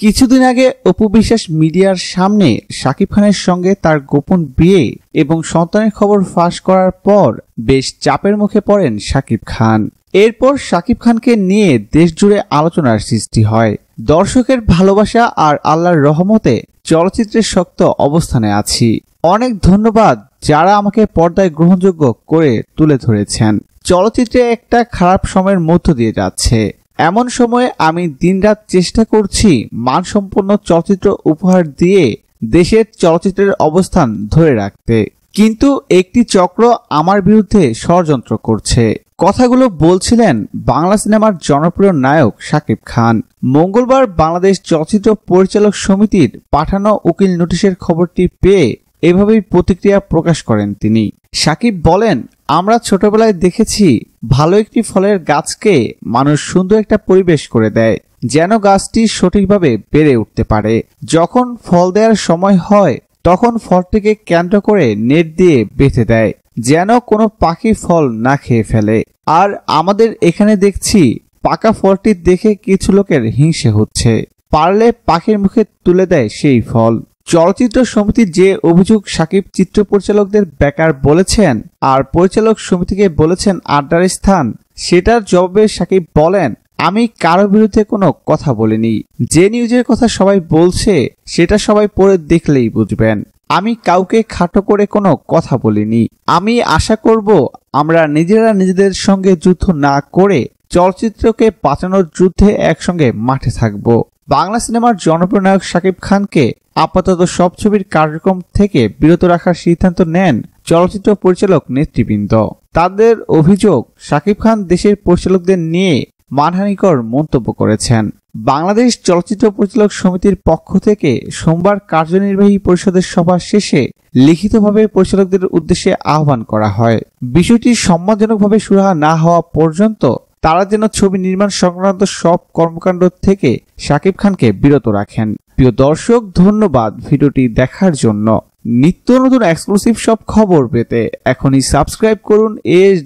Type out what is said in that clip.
কিছুদিন আগে অপু বিশ্বাস মিডিয়ার সামনে শাকিব খানের সঙ্গে তার গোপন বিয়ে এবং সন্তানের খবর ফাঁস করার পর বেশ চাপের মুখে পড়েন শাকিব খান। এরপর শাকিব খানকে নিয়ে দেশ জুড়ে আলোচনার সৃষ্টি হয়। দর্শকের ভালোবাসা আর আল্লাহর রহমতে চলচ্চিত্রের শক্ত অবস্থানে আছি। অনেক ধন্যবাদ যারা আমাকে পর্দায় গ্রহণযোগ্য করে তুলে ধরেছেন। চলচ্চিত্রে একটা খারাপ সময়ের মধ্য দিয়ে যাচ্ছে। এমন সময়ে আমি দিনরাত চেষ্টা করছি মানসম্পন্ন চলচ্চিত্র উপহার দিয়ে দেশের চলচ্চিত্রের অবস্থান ধরে রাখতে। কিন্তু একটি চক্র আমার বিরুদ্ধে ষড়যন্ত্র করছে। কথাগুলো বলছিলেন বাংলা সিনেমার জনপ্রিয় নায়ক শাকিব খান। মঙ্গলবার বাংলাদেশ চলচ্চিত্র পরিচালক সমিতির পাঠানো উকিল নোটিশের খবরটি পেয়ে এভাবেই প্রতিক্রিয়া প্রকাশ করেন তিনি। সাকিব বলেন আমরা ছোটবেলায় দেখেছি ভালো একটি ফলের গাছকে মানুষ সুন্দর একটা পরিবেশ করে দেয়, যেন গাছটি সঠিকভাবে বেড়ে উঠতে পারে। যখন ফল দেওয়ার সময় হয়, তখন ফলটিকে কেন্দ্র করে নেট দিয়ে বেঁধে দেয়, যেন কোনো পাখি ফল না খেয়ে ফেলে। আর আমাদের এখানে দেখছি পাকা ফলটি দেখে কিছু লোকের হিংসে হচ্ছে। পারলে পাখির মুখে তুলে দেয় সেই ফল। চলচ্চিত্র সমিতি যে অভিযোগ সাকিব চিত্র পরিচালকদের বেকার বলেছেন আর পরিচালক সমিতিকে বলেছেন আড্ডার স্থান, সেটার জবাবে সাকিব বলেন, আমি কারও বিরুদ্ধে কোনো কথা বলিনি। যে নিউজের কথা সবাই বলছে, সেটা সবাই পড়ে দেখলেই বুঝবেন। আমি কাউকে খাটো করে কোনো কথা বলিনি। আমি আশা করব, আমরা নিজেরা নিজেদের সঙ্গে যুদ্ধ না করে চলচ্চিত্রকে বাঁচানোর যুদ্ধে একসঙ্গে মাঠে থাকব। বাংলা সিনেমার জনপ্রিয় নায়ক শাকিব খানকে আপাতত সব ছবির কার্যক্রম থেকে বিরত রাখার সিদ্ধান্ত নেন চলচ্চিত্র পরিচালক নেতৃবৃন্দ। তাদের অভিযোগ, শাকিব খান দেশের পরিচালকদের নিয়ে মানহানিকর মন্তব্য করেছেন। বাংলাদেশ চলচ্চিত্র পরিচালক সমিতির পক্ষ থেকে সোমবার কার্যনির্বাহী পরিষদের সভা শেষে লিখিতভাবে পরিচালকদের উদ্দেশ্যে আহ্বান করা হয়। বিষয়টি সম্মানজনকভাবে সুরাহা না হওয়া পর্যন্ত তারা যেন ছবি নির্মাণ সংক্রান্ত সব কর্মকাণ্ড থেকে শাকিব খানকে বিরত রাখেন। প্রিয় দর্শক, ধন্যবাদ ভিডিওটি দেখার জন্য। নিত্য নতুন এক্সক্লুসিভ সব খবর পেতে এখনই সাবস্ক্রাইব করুন এস